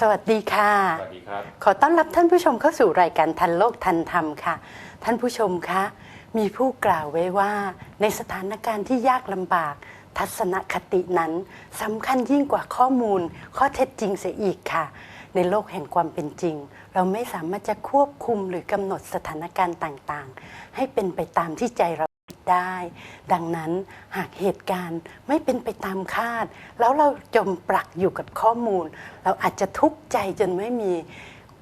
สวัสดีค่ะ สวัสดีครับ ขอต้อนรับท่านผู้ชมเข้าสู่รายการทันโลกทันธรรมค่ะ ท่านผู้ชมคะ มีผู้กล่าวไว้ว่าในสถานการณ์ที่ยากลำบาก ทัศนคตินั้นสำคัญยิ่งกว่าข้อมูล ข้อเท็จจริงเสียอีกค่ะ ในโลกแห่งความเป็นจริง เราไม่สามารถจะควบคุมหรือกำหนดสถานการณ์ต่างๆ ให้เป็นไปตามที่ใจเรา ได้ ดังนั้นหากเหตุการณ์ไม่เป็นไปตามคาด แล้วเราจมปลักอยู่กับข้อมูล เราอาจจะทุกข์ใจจนไม่มี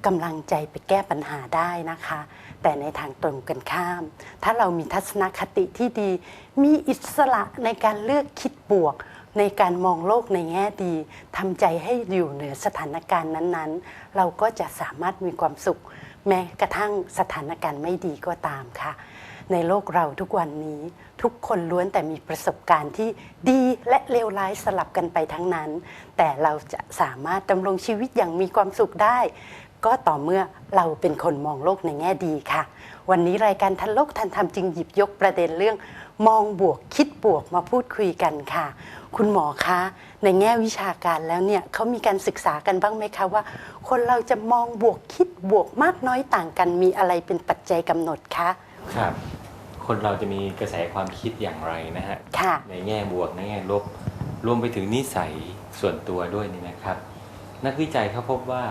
กำลังใจไปแก้ปัญหาได้นะคะ แต่ในทางตรงกันข้าม ถ้าเรามีทัศนคติที่ดี มีอิสระในการเลือกคิดบวก ในการมองโลกในแง่ดีทำใจให้อยู่เหนือสถานการณ์นั้นๆ เราก็จะสามารถมีความสุข แม้กระทั่งสถานการณ์ไม่ดีก็ตามค่ะ ในโลกเราทุกวันนี้ ทุกคนล้วนแต่มีประสบการณ์ที่ดีและเลวร้ายสลับกันไปทั้งนั้น แต่เราจะสามารถดำรงชีวิตอย่างมีความสุขได้ ก็ต่อเมื่อเราเป็นคนมองโลกในแง่ดีค่ะ วันนี้รายการทันโลกทันธรรมจึงหยิบยกประเด็นเรื่อง มองบวกคิดบวกมาพูดคุยกันค่ะ คุณหมอคะในแง่วิชาการแล้วเนี่ยเขามีการศึกษากันบ้างไหมคะว่า คนเราจะมองบวกคิดบวกมากน้อยต่างกันมีอะไรเป็นปัจจัยกำหนดคะครับ คนเราจะมีกระแสความคิดอย่างไรนะฮะค่ะ ในแง่บวกในแง่ลบรวมไปถึงนิสัยส่วนตัวด้วยนี่นะครับ นักวิจัยเขาพบว่า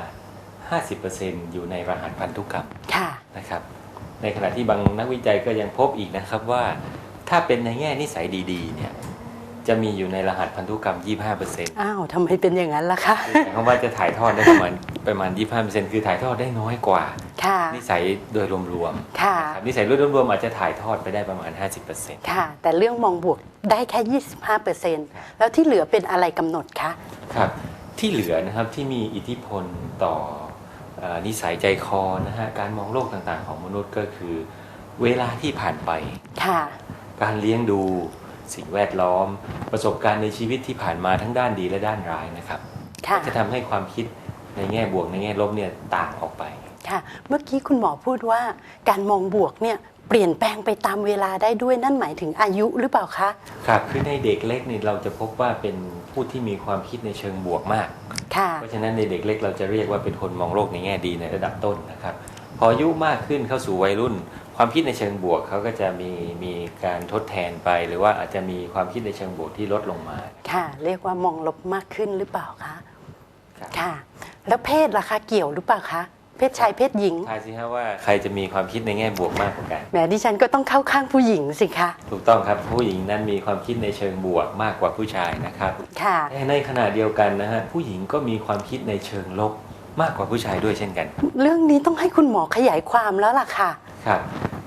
50%อยู่ในรหัสพันธุกรรมค่ะ นะครับ ในขณะที่บางนักวิจัยก็ยังพบอีกนะครับว่า ถ้าเป็นในแง่นิสัยดีๆเนี่ยจะมีอยู่ในรหัสพันธุกรรม 25%อ้าวทำไมเป็นอย่างนั้นล่ะคะ คือหมายความว่าจะถ่ายทอดได้ประมาณ ประมาณ 25%คือถ่ายทอดได้น้อยกว่าค่ะนิสัยโดยรวมๆค่ะนะครับนิสัยโดยรวมๆอาจจะถ่ายทอดไปได้ประมาณ 50%ค่ะ แต่เรื่องมองบวกได้แค่ 25%แล้วที่เหลือเป็นอะไรกำหนดคะครับที่เหลือนะครับที่มีอิทธิพลต่อเออนิสัยใจคอนะฮะการมองโลกต่างๆ ของมนุษย์ก็คือ เวลาที่ผ่านไปค่ะการเลี้ยงดูสิ่งแวดล้อม ประสบการณ์ในชีวิตที่ผ่านมาทั้งด้านดีและด้านร้ายนะครับค่ะจะทำให้ความคิด ในแง่บวกในแง่ลบเนี่ยต่างออกไป ค่ะ เมื่อกี้คุณหมอพูดว่าการมองบวกเนี่ยเปลี่ยนแปลงไปตามเวลาได้ด้วยนั่นหมายถึงอายุหรือเปล่าคะ ครับคือในเด็กเล็กเนี่ยเราจะพบว่าเป็นผู้ที่มีความคิดในเชิงบวกมาก ค่ะ เพราะฉะนั้นในเด็กเล็กเราจะเรียกว่าเป็นคนมองโลกในแง่ดีในระดับต้นนะครับ พออายุมากขึ้นเข้าสู่วัยรุ่น ความคิดในเชิงบวกเขาก็จะมีมีการทดแทนไป หรือว่าอาจจะมีความคิดในเชิงบวกที่ลดลงมา ค่ะ เรียกว่ามองลบมากขึ้นหรือเปล่าคะ ครับ ค่ะ แล้วเพศล่ะคะ เกี่ยวหรือเปล่าคะ เพศชายเพศหญิงทายสิฮะว่าใครจะมีความคิดในแง่บวกมากกว่ากัน แหมดิฉันก็ต้องเข้าข้างผู้หญิงสิคะ ถูกต้องครับผู้หญิงนั้นมีความคิดในเชิงบวกมากกว่าผู้ชายนะครับค่ะแต่ในขณะเดียวกันนะฮะผู้หญิงก็มีความคิดในเชิงลบมากกว่าผู้ชายด้วยเช่นกัน เรื่องนี้ต้องให้คุณหมอขยายความแล้วล่ะค่ะ ครับ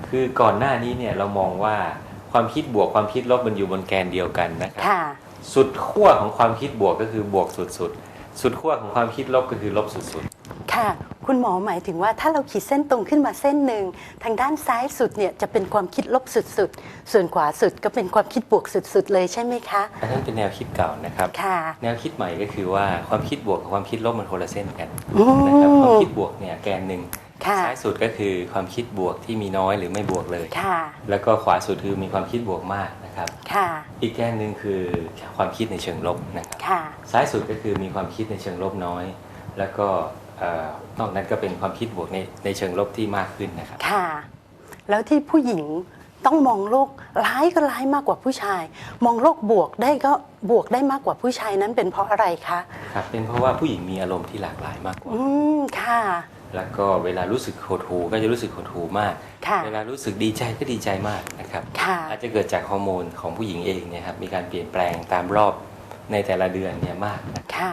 คือก่อนหน้านี้เนี่ยเรามองว่าความคิดบวกความคิดลบมันอยู่บนแกนเดียวกันนะครับ ค่ะ สุดขั้วของความคิดบวกก็คือบวกสุดสุดๆ สุดขั้วของความคิดลบก็คือลบสุดสุดค่ะ คุณหมอหมายถึงว่าถ้าเราขีดเส้นตรงขึ้นมาเส้นหนึ่ง ทางด้านซ้ายสุดเนี่ยจะเป็นความคิดลบสุดๆ ส่วนขวาสุดก็เป็นความคิดบวกสุดๆ เลยใช่ไหมคะๆอันนั้นเป็นแนวคิดเก่านะครับ ค่ะ แนวคิดใหม่ก็คือว่าความคิดบวกกับความคิดลบมันคนละเส้นกันอืมนะครับความคิดบวกเนี่ยแกนหนึ่งค่ะซ้ายสุดก็คือความคิดบวกที่มีน้อยหรือไม่บวกเลยค่ะแล้วก็ขวาสุดคือมีความคิดบวกมาก นะครับ ค่ะ อีกแกนหนึ่งคือความคิดในเชิงลบนะครับค่ะ ซ้ายสุดก็คือมีความคิดในเชิงลบน้อย แล้วก็เอ่อนอกนั้นก็เป็นความคิดบวกในในเชิงลบที่มากขึ้นนะครับ ค่ะ แล้วที่ผู้หญิงต้องมองโลกร้ายก็ร้ายมากกว่าผู้ชาย มองโลกบวกได้ก็บวกได้มากกว่าผู้ชายนั้นเป็นเพราะอะไรคะ ครับ เป็นเพราะว่าผู้หญิงมีอารมณ์ที่หลากหลายมากกว่า อืม ค่ะ แล้วก็เวลารู้สึกโหดหูก็จะรู้สึกโหดหูมากค่ะเวลารู้สึกดีใจก็ดีใจมากนะครับค่ะอาจจะเกิดจากฮอร์โมนของผู้หญิงเองเนี่ยครับมีการเปลี่ยนแปลงตามรอบในแต่ละเดือนเนี่ยมากนะค่ะ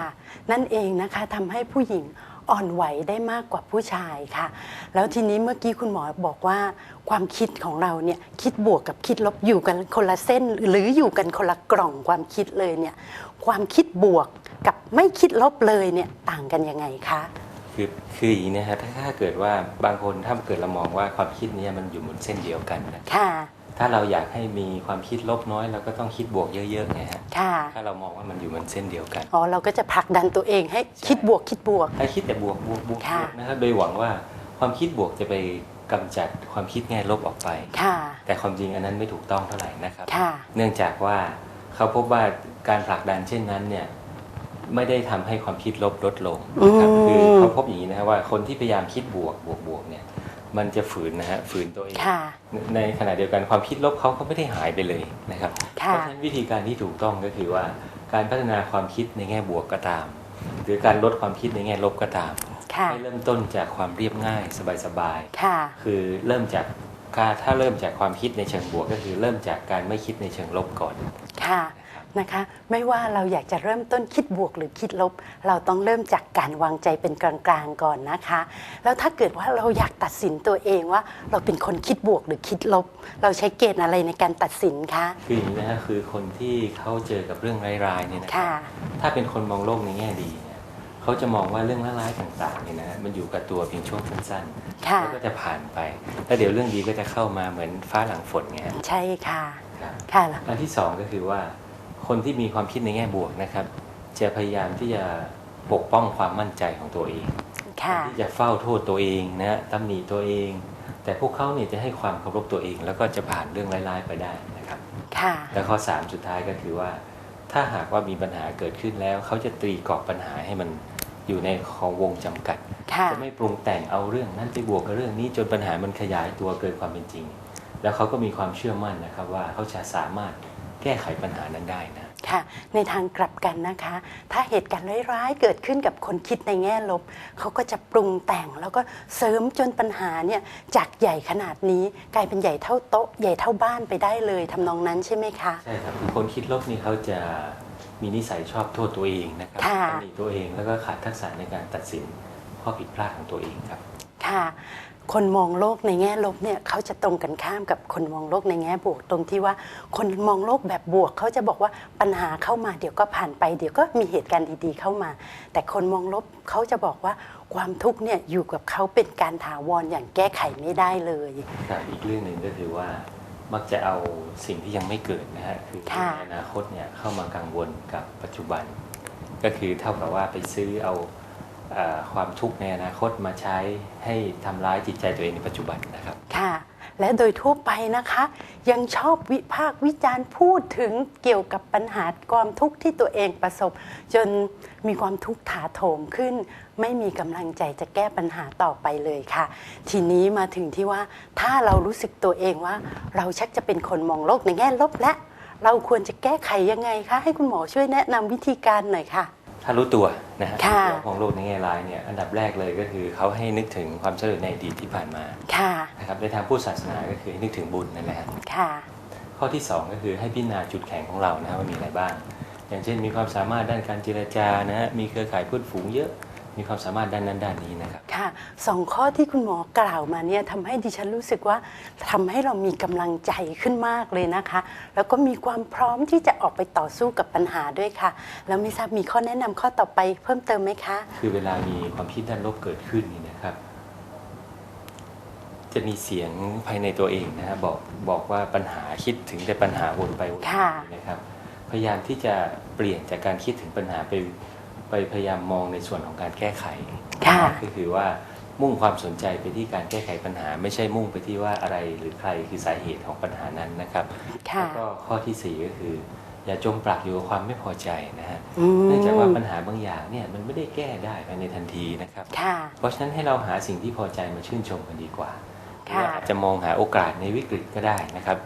นั่นเองนะคะทำให้ผู้หญิงอ่อนไหวได้มากกว่าผู้ชายค่ะ แล้วทีนี้เมื่อกี้คุณหมอบอกว่า ความคิดของเราเนี่ยคิดบวกกับคิดลบอยู่กันคนละเส้น หรืออยู่กันคนละกล่องความคิดเลยเนี่ยความคิดบวกกับไม่คิดลบเลยเนี่ยต่างกันยังไงคะ คือคืออย่างนี้นะฮะถ้าถ้าเกิดว่าบางคนถ้าเกิดเรามองว่าความคิดเนี้มันอยู่บนเส้นเดียวกันนะค่ะ ถ้าเราอยากให้มีความคิดลบน้อยเราก็ต้องคิดบวกเยอะๆไงฮะค่ะ ถ้าเรามองว่ามันอยู่บนเส้นเดียวกัน อ๋อ เราก็จะผลักดันตัวเองให้คิดบวกคิดบวก ถ้าคิดแต่บวกบวกบวกค่ะบวกนะครับโดยหวังว่าความคิดบวกจะไปกำจัดความคิดแง่ลบออกไป ค่ะ แต่ความจริงอันนั้นไม่ถูกต้องเท่าไหร่นะครับ ค่ะ เนื่องจากว่าเขาพบว่าการผลักดันเช่นนั้นเนี่ย ไม่ได้ทำให้ความคิดลบลดลงนะครับอืมคือเขาพบอย่างนี้นะครับว่าคนที่พยายามคิดบวกบวกบวกเนี่ยมันจะฝืนนะฮะฝืนตัวเองค่ะในขณะเดียวกันความคิดลบเขาก็ไม่ได้หายไปเลยนะครับเพค่ะราะฉะนั้นวิธีการที่ถูกต้องก็คือว่าการพัฒนาความคิดในแง่บวกก็ตาม หรือการลดความคิดในแง่ลบก็ตามค่ะให้เริ่มต้นจากความเรียบง่ายสบายค่ะๆคือเริ่มจากการถ้าเริ่มจากความคิดในเชิงบวกก็คือเริ่มจากการไม่คิดในเชิงลบก่อนค่ะ นะคะ ไม่ว่าเราอยากจะเริ่มต้นคิดบวกหรือคิดลบ เราต้องเริ่มจากการวางใจเป็นกลางๆก่อนนะคะ แล้วถ้าเกิดว่าเราอยากตัดสินตัวเองว่า เราเป็นคนคิดบวกหรือคิดลบ เราใช้เกณฑ์อะไรในการตัดสินคะคืออย่างนี้นะฮะคือคนที่เขาเจอกับเรื่องร้ายๆเนี่ยนะครัค่ะ ถ้าเป็นคนมองโลกในแง่ดีเนี่ยเขาจะมองว่าเรื่องร้ายๆต่างๆเนี่ยนะฮะมันอยู่กับตัวเพียงช่วงสั้นๆค่ะ แล้วก็จะผ่านไปแล้วเดี๋ยวเรื่องดีก็จะเข้ามาเหมือนฟ้าหลังฝนไงฮะ ใช่ค่ะครับค่ะ อันที่สองก็คือว่า คนที่มีความคิดในแง่บวกนะครับ จะพยายามที่จะปกป้องความมั่นใจของตัวเองค่ะที่จะเฝ้าโทษตัวเองนะฮะตำหนิตัวเอง แต่พวกเขาเนี่ยจะให้ความเคารพตัวเอง แล้วก็จะผ่านเรื่องร้ายๆไปได้นะครับค่ะและข้อ 3 สุดท้ายก็คือว่า ถ้าหากว่ามีปัญหาเกิดขึ้นแล้ว เขาจะตรีกรอบปัญหาให้มันอยู่ในของวงจำกัดค่ะจะไม่ปรุงแต่งเอาเรื่องนั้นไปบวกกับเรื่องนี้จนปัญหามันขยายตัวเกินความเป็นจริง แล้วเขาก็มีความเชื่อมั่นนะครับว่าเขาจะสามารถ แก้ไขปัญหานั้นได้นะ ค่ะ ในทางกลับกันนะคะ ถ้าเหตุการณ์ร้ายๆ เกิดขึ้นกับคนคิดในแง่ลบ เขาก็จะปรุงแต่งแล้วก็เสริมจนปัญหาเนี่ยจากใหญ่ขนาดนี้กลายเป็นใหญ่เท่าโต๊ะ ใหญ่เท่าบ้านไปได้เลยทำนองนั้นใช่ไหมคะใช่ครับคือคนคิดลบนี่เขาจะมีนิสัยชอบโทษตัวเองนะครับค่ะตำหนิตัวเองแล้วก็ขาดทักษะในการตัดสินข้อผิดพลาดของตัวเองครับค่ะ คนมองโลกในแง่ลบเนี่ยเขาจะตรงกันข้ามกับคนมองโลกในแง่บวก ตรงที่ว่าคนมองโลกแบบบวก เขาจะบอกว่าปัญหาเข้ามาเดี๋ยวก็ผ่านไปเดี๋ยวก็มีเหตุการณ์ดีๆเข้ามา แต่คนมองลบเขาจะบอกว่าความทุกข์เนี่ยอยู่กับเขาเป็นการถาวรอย่างแก้ไขไม่ได้เลยครับอีกเรื่องหนึ่งก็คือว่ามักจะเอาสิ่งที่ยังไม่เกิดนะฮะคือค่ะในอนาคตเนี่ยเข้ามากังวลกับปัจจุบัน ก็คือเท่ากับว่าไปซื้อเอาเอ่อ ความทุกข์ในอนาคตมาใช้ให้ทำร้ายจิตใจตัวเองในปัจจุบันนะครับ ค่ะ และโดยทั่วไปนะคะ ยังชอบวิพากษ์วิจารณ์พูดถึงเกี่ยวกับปัญหาความทุกข์ที่ตัวเองประสบ จนมีความทุกข์ถาโถมขึ้น ไม่มีกำลังใจจะแก้ปัญหาต่อไปเลยค่ะ ทีนี้มาถึงที่ว่าถ้าเรารู้สึกตัวเองว่า เราชักจะเป็นคนมองโลกในแง่ลบและ เราควรจะแก้ไขยังไงคะให้คุณหมอช่วยแนะนำวิธีการหน่อยค่ะ ถ้ารู้ตัวนะฮะค่ะเรื่องของโลกในแง่ร้ายเนี่ยอันดับแรกเลยก็คือเขาให้นึกถึงความสำเร็จในอดีตที่ผ่านมาค่ะนะครับในทางพุทธศาสนาก็คือให้นึกถึงบุญนั่นแหละฮะค่ะข้อที่ 2 ก็คือให้พิจารณาจุดแข็งของเรานะฮะว่ามีอะไรบ้าง อย่างเช่นมีความสามารถด้านการเจรจานะฮะมีเครือข่ายเพื่อนฝูงเยอะ มีความสามารถด้านนั้นด้านนี้นะครับ ค่ะสองข้อที่คุณหมอกล่าวมาเนี่ยทำให้ดิฉันรู้สึกว่าทำให้เรามีกำลังใจขึ้นมากเลยนะคะ แล้วก็มีความพร้อมที่จะออกไปต่อสู้กับปัญหาด้วยค่ะ แล้วไม่ทราบมีข้อแนะนำข้อต่อไปเพิ่มเติมไหมคะ คือเวลามีความคิดด้านลบเกิดขึ้นนี่นะครับ จะมีเสียงภายในตัวเองนะฮะบอกบอกว่าปัญหาคิดถึงแต่ปัญหาวนไปวนค่ะมานะครับ พยายามที่จะเปลี่ยนจากการคิดถึงปัญหาไป ไปพยายามมองในส่วนของการแก้ไขค่ะก็คือว่ามุ่งความสนใจไปที่การแก้ไขปัญหา ไม่ใช่มุ่งไปที่ว่าอะไรหรือใครคือสาเหตุของปัญหานั้นนะครับค่ะแล้วก็ข้อที่สี่ก็คือ อย่าจมปลักอยู่กับความไม่พอใจนะฮะอืมเนื่องจากว่าปัญหาบางอย่างเนี่ยมันไม่ได้แก้ได้ภายในทันทีนะครับค่ะเพราะฉะนั้นให้เราหาสิ่งที่พอใจมาชื่นชมกันดีกว่าหรือค่ะว่าอาจจะมองหาโอกาสในวิกฤตก็ได้นะครับ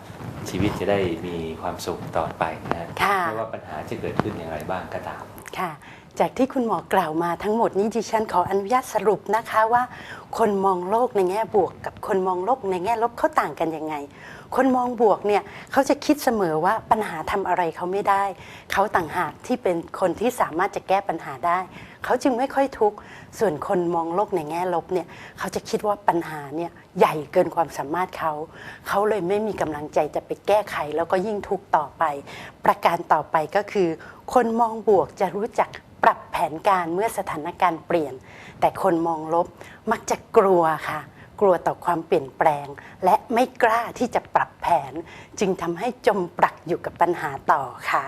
ชีวิตจะได้มีความสุขต่อไปนะฮะค่ะไม่ว่าปัญหาจะเกิดขึ้นอย่างไรบ้างก็ตามค่ะ จากที่คุณหมอกล่าวมาทั้งหมดนี้ดิฉันขออนุญาตสรุปนะคะว่า คนมองโลกในแง่บวก กับคนมองโลกในแง่ลบเขาต่างกันยังไง คนมองบวกเนี่ยเขาจะคิดเสมอว่าปัญหาทำอะไรเขาไม่ได้ เขาต่างหากที่เป็นคนที่สามารถจะแก้ปัญหาได้ เขาจึงไม่ค่อยทุกข์ส่วนคนมองโลกในแง่ลบเนี่ยเขาจะคิดว่าปัญหาเนี่ยใหญ่เกินความสามารถเขา เขาเลยไม่มีกำลังใจจะไปแก้ไขแล้วก็ยิ่งทุกข์ต่อไป ประการต่อไปก็คือ คนมองบวกจะรู้จัก ปรับแผนการเมื่อสถานการณ์เปลี่ยน แต่คนมองลบมักจะกลัวค่ะ กลัวต่อความเปลี่ยนแปลง และไม่กล้าที่จะปรับแผน จึงทำให้จมปลักอยู่กับปัญหาต่อค่ะ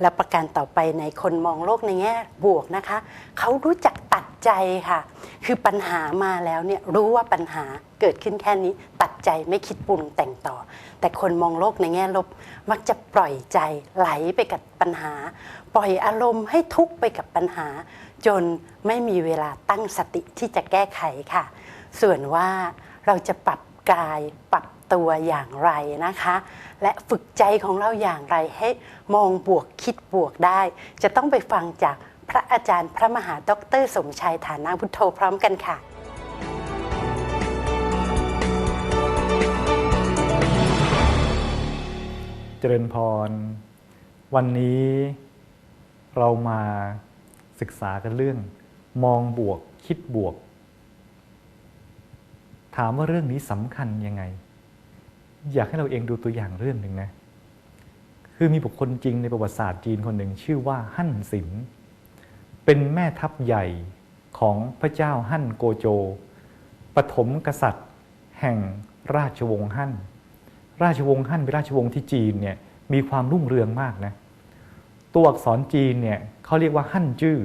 และประการต่อไปในคนมองโลกในแง่บวกนะคะ เขารู้จักตัดใจค่ะ คือปัญหามาแล้วเนี่ยรู้ว่าปัญหาเกิดขึ้นแค่นี้ตัดใจไม่คิดปรุงแต่งต่อ แต่คนมองโลกในแง่ลบ มักจะปล่อยใจไหลไปกับปัญหา ปล่อยอารมณ์ให้ทุกข์ไปกับปัญหา จนไม่มีเวลาตั้งสติที่จะแก้ไขค่ะ ส่วนว่าเราจะปรับกายปรับตัวอย่างไรนะคะ และฝึกใจของเราอย่างไรให้มองบวกคิดบวกได้ จะต้องไปฟังจากพระอาจารย์พระมหาดอกเตอรสมชายฐานาพุทโธพร้อมกันค่ะเจริญพร วันนี้เรามาศึกษากันเรื่อง มองบวกคิดบวก ถามว่าเรื่องนี้สำคัญยังไง อยากให้เราเองดูตัวอย่างเรื่องหนึ่งนะ คือมีบุคคลจริงในประวัติศาสตร์จีนคนหนึ่งชื่อว่าฮั่นสิน เป็นแม่ทัพใหญ่ของพระเจ้าฮั่นโกโจ ปฐมกษัตริย์ แห่งราชวงศ์ฮั่น ราชวงศ์ฮั่นเป็นราชวงศ์ที่จีนเนี่ยมีความรุ่งเรืองมากนะ ตัวอักษรจีนเนี่ยเขาเรียกว่าฮั่นจื้อ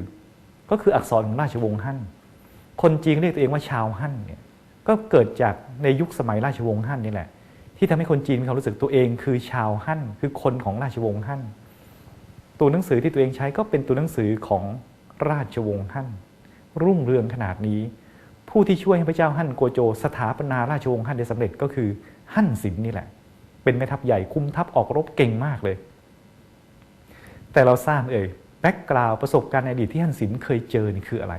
ก็คืออักษรของราชวงศ์ฮั่น คนจีนเรียกตัวเองว่าชาวฮั่นเนี่ย ก็เกิดจากในยุคสมัยราชวงศ์ฮั่นนี่แหละ ที่ทำให้คนจีนมีความรู้สึกตัวเองคือชาวฮั่นคือคนของราชวงศ์ฮั่นตัวหนังสือที่ตัวเองใช้ก็เป็นตัวหนังสือของราชวงศ์ฮั่นรุ่งเรืองขนาดนี้ ผู้ที่ช่วยให้พระเจ้าฮั่นโกโจ สถาปนาราชวงศ์ฮั่นได้สำเร็จก็คือฮั่นสินนี่แหละ เป็นแม่ทัพใหญ่คุมทัพออกรบเก่งมากเลย แต่เราทราบเอ่ยแบ็กกราวประสบการณ์ในอดีตที่ฮั่นสินเคยเจอนี่คืออะไร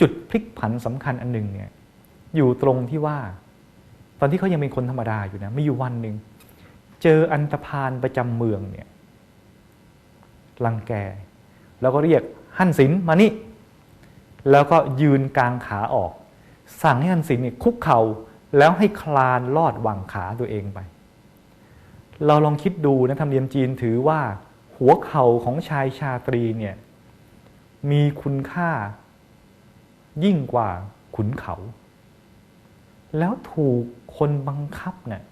จุดพลิกผันสำคัญอันหนึ่งเนี่ย อยู่ตรงที่ว่า ตอนที่เขายังเป็นคนธรรมดาอยู่นะมีอยู่วันหนึ่งเจออันตพาลประจำเมืองเนี่ยรังแก แล้วก็เรียกฮั่นสินมานี่ แล้วก็ยืนกลางขาออก สั่งให้ฮั่นสินเนี่ยคุกเข่าแล้วให้คลานลอดหว่างขาตัวเองไป เราลองคิดดูนะธรรมเนียมจีนถือว่า หัวเข่าของชายชาตรีเนี่ยมีคุณค่ายิ่งกว่าขุนเขา แล้วถูกคนบังคับเนี่ย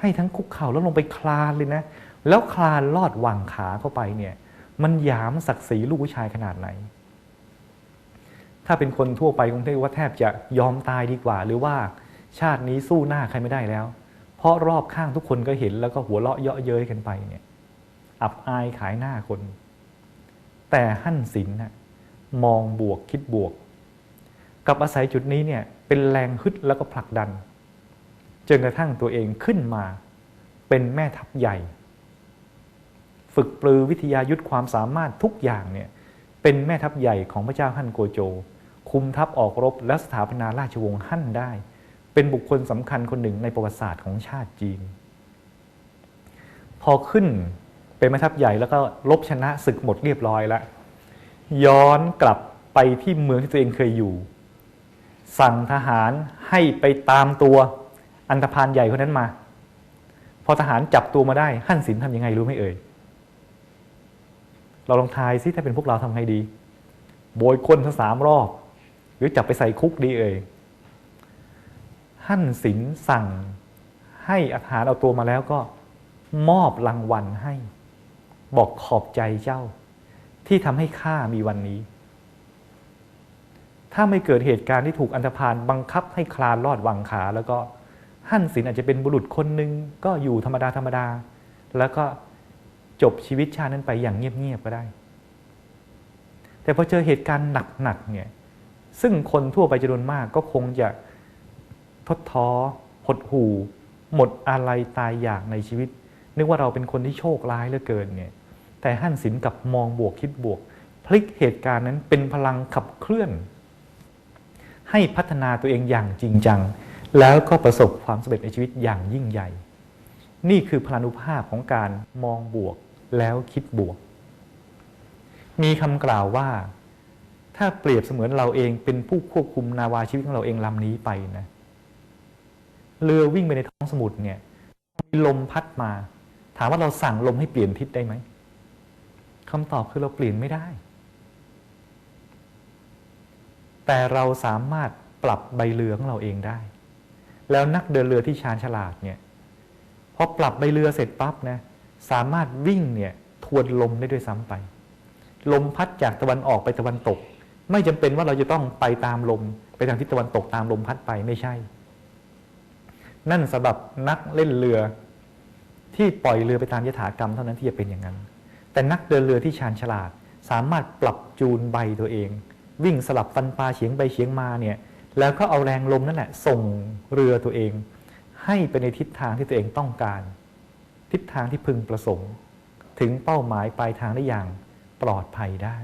ให้ทั้งคุกเข่าแล้วลงไปคลานเลยนะ แล้วคลานลอดหว่างขาเข้าไปเนี่ยมันหยามศักดิ์ศรีลูกผู้ชายขนาดไหน ถ้าเป็นคนทั่วไปคงเรียกว่าแทบจะยอมตายดีกว่า หรือว่าชาตินี้สู้หน้าใครไม่ได้แล้ว เพราะรอบข้างทุกคนก็เห็นแล้วก็หัวเราะเยาะเย้ยกันไปเนี่ยอับอายขายหน้าคน แต่หั่นสินนะมองบวกคิดบวก กับอาศัยจุดนี้เนี่ย เป็นแรงฮึดแล้วก็ผลักดัน จนกระทั่งตัวเองขึ้นมาเป็นแม่ทัพใหญ่ ฝึกปลือวิทยายุทธความสามารถทุกอย่างเนี่ยเป็นแม่ทัพใหญ่ของพระเจ้าฮั่นโกโจ คุมทัพออกรบและสถาปนาราชวงศ์ฮั่นได้ เป็นบุคคลสำคัญคนหนึ่งในประวัติศาสตร์ของชาติจีน พอขึ้นเป็นแม่ทัพใหญ่แล้วก็ลบชนะศึกหมดเรียบร้อยแล้วย้อนกลับไปที่เมืองที่ตัวเองเคยอยู่ สั่งทหารให้ไปตามตัวอันธพาลใหญ่คนนั้นมา พอทหารจับตัวมาได้หั่นสินทำยังไงรู้ไหมเอ่ย เราลองทายซิถ้าเป็นพวกเราทำไงดี โบยคนทั้งสามรอบ หรือจับไปใส่คุกดีเอ่ยหั่นสินสั่งให้อาหารเอาตัวมาแล้วก็มอบรางวัลให้ บอกขอบใจเจ้า ที่ทำให้ข้ามีวันนี้ ถ้าไม่เกิดเหตุการณ์ที่ถูกอันธพาลบังคับให้คลานลอดวังขา แล้วก็หั่นสินอาจจะเป็นบุรุษคนหนึ่งก็อยู่ธรรมดาธรรมดา แล้วก็จบชีวิตชาตินั้นไปอย่างเงียบๆก็ได้ แต่พอเจอเหตุการณ์หนักๆเนี่ยซึ่งคนทั่วไปจำนวนมากก็คงจะทดท้อหดหู่ หมดอะไรตายอยากในชีวิต นึกว่าเราเป็นคนที่โชคร้ายเหลือเกินเนี่ยแต่หั่นสินกับมองบวกคิดบวก พลิกเหตุการณ์นั้นเป็นพลังขับเคลื่อน ให้พัฒนาตัวเองอย่างจริงจัง แล้วก็ประสบความสำเร็จในชีวิตอย่างยิ่งใหญ่ นี่คือพลานุภาพของการมองบวกแล้วคิดบวก มีคำกล่าวว่า ถ้าเปรียบเสมือนเราเองเป็นผู้ควบคุมนาวาชีวิตของเราเองลำนี้ไปนะเรือวิ่งไปในท้องสมุทรเนี่ยมีลมพัดมา ถามว่าเราสั่งลมให้เปลี่ยนทิศได้ไหมคำตอบคือเราเปลี่ยนไม่ได้ แต่เราสามารถปรับใบเรือของเราเองได้ แล้วนักเดินเรือที่ชาญฉลาดเนี่ยพอปรับใบเรือเสร็จปั๊บนะสามารถวิ่งเนี่ยทวนลมได้ด้วยซ้ำไป ลมพัดจากตะวันออกไปตะวันตก ไม่จำเป็นว่าเราจะต้องไปตามลม ไปทางทิศตะวันตกตามลมพัดไปไม่ใช่ นั่นสำหรับนักเล่นเรือที่ปล่อยเรือไปตามยถากรรมเท่านั้นที่จะเป็นอย่างนั้น แต่นักเดินเรือที่ชาญฉลาด สามารถปรับจูนใบตัวเอง วิ่งสลับฟันปลาเฉียงไปเฉียงมาเนี่ยแล้วก็เอาแรงลมนั่นแหละส่งเรือตัวเอง ให้ไปในทิศทางที่ตัวเองต้องการ ทิศทางที่พึงประสงค์ ถึงเป้าหมายปลายทางได้อย่างปลอดภัยได้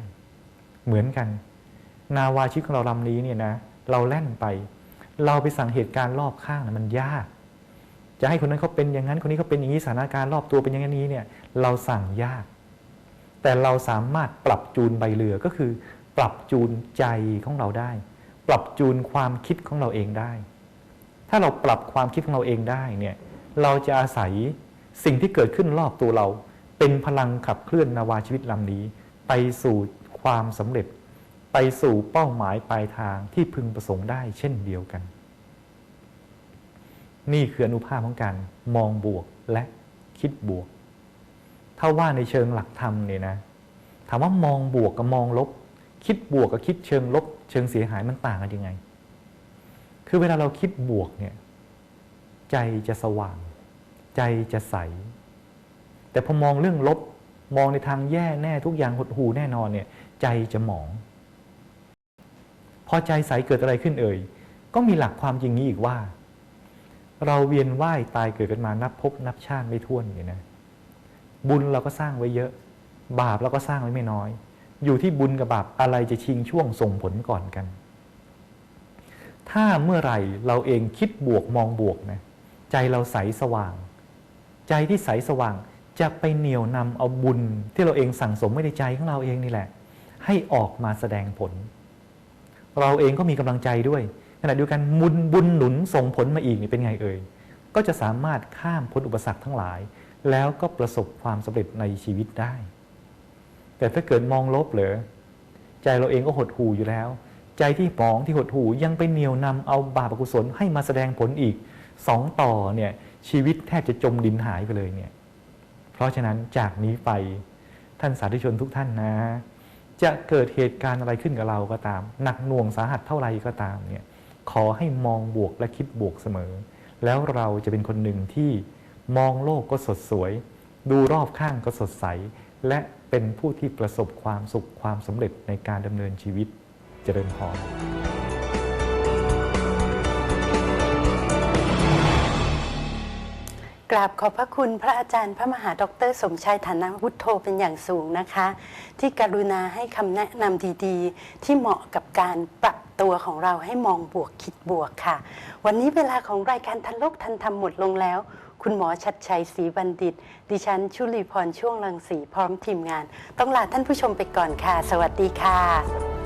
เหมือนกัน นาวาชีวิตของเราลำนี้เนี่ยนะเราแล่นไป เราไปสั่งเหตุการณ์รอบข้างนะมันยาก จะให้คนนั้นเขาเป็นอย่างนั้น คนนี้เขาเป็นอย่างนี้สถานการณ์รอบตัวเป็นอย่างนี้เนี่ยเราสั่งยาก แต่เราสามารถปรับจูนใบเรือก็คือ ปรับจูนใจของเราได้ ปรับจูนความคิดของเราเองได้ ถ้าเราปรับความคิดของเราเองได้เนี่ยเราจะอาศัยสิ่งที่เกิดขึ้นรอบตัวเรา เป็นพลังขับเคลื่อนนาวาชีวิตลำนี้ ไปสู่ความสำเร็จ ไปสู่เป้าหมายปลายทางที่พึงประสงค์ได้เช่นเดียวกัน นี่คืออนุภาพของการมองบวกและคิดบวก ถ้าว่าในเชิงหลักธรรมเนี่ยนะถามว่ามองบวกกับมองลบ คิดบวกกับคิดเชิงลบเชิงเสียหายมันต่างกันยังไง คือเวลาเราคิดบวกเนี่ยใจจะสว่าง ใจจะใส แต่พอมองเรื่องลบมองในทางแย่แน่ทุกอย่างหดหูแน่นอนเนี่ยใจจะหมอง พอใจใสเกิดอะไรขึ้นเอ่ย ก็มีหลักความจริงนี้อีกว่า เราเวียนว่ายตายเกิดกันมานับพบนับชาติไม่ท้วนเลยนะ บุญเราก็สร้างไว้เยอะ บาปเราก็สร้างไว้ไม่น้อย อยู่ที่บุญกับบาปอะไรจะชิงช่วงส่งผลก่อนกัน ถ้าเมื่อไหร่เราเองคิดบวกมองบวกนะใจเราใสสว่าง ใจที่ใสสว่างจะไปเหนี่ยวนำเอาบุญที่เราเองสั่งสมไว้ในใจของเราเองนี่แหละ ให้ออกมาแสดงผล เราเองก็มีกำลังใจด้วยขณะเดียวกันบุญบุญหนุนส่งผลมาอีกนี่เป็นไงเอ่ยก็จะสามารถข้ามพ้นอุปสรรคทั้งหลาย แล้วก็ประสบความสำเร็จในชีวิตได้ แต่ถ้าเกิดมองลบเหรอใจเราเองก็หดหู่อยู่แล้ว ใจที่หมองที่หดหู่ยังไปเหนียวนำเอาบาปอกุศลให้มาแสดงผลอีกสองต่อเนี่ยชีวิตแทบจะจมดินหายไปเลยเนี่ยเพราะฉะนั้นจากนี้ไปท่านสาธุชนทุกท่านนะ จะเกิดเหตุการณ์อะไรขึ้นกับเราก็ตาม หนักหน่วงสาหัสเท่าไรก็ตามเนี่ยขอให้มองบวกและคิดบวกเสมอ แล้วเราจะเป็นคนหนึ่งที่มองโลกก็สดสวย ดูรอบข้างก็สดใส และ เป็นผู้ที่ประสบความสุขความสำเร็จในการดำเนินชีวิตเจริญพรกราบขอบพระคุณพระอาจารย์ พระมหาดร สมชัยฐานะวุฒโธเป็นอย่างสูงนะคะ ที่กรุณาให้คำแนะนำดีๆ ที่เหมาะกับการปรับตัวของเราให้มองบวกคิดบวกค่ะ วันนี้เวลาของรายการทันโลกทันธรรมหมดลงแล้ว คุณหมอชัดชัยศรีบัณฑิต ดิฉันชุลีพรช่วงรังสีพร้อมทีมงาน ต้องลาท่านผู้ชมไปก่อนค่ะ สวัสดีค่ะ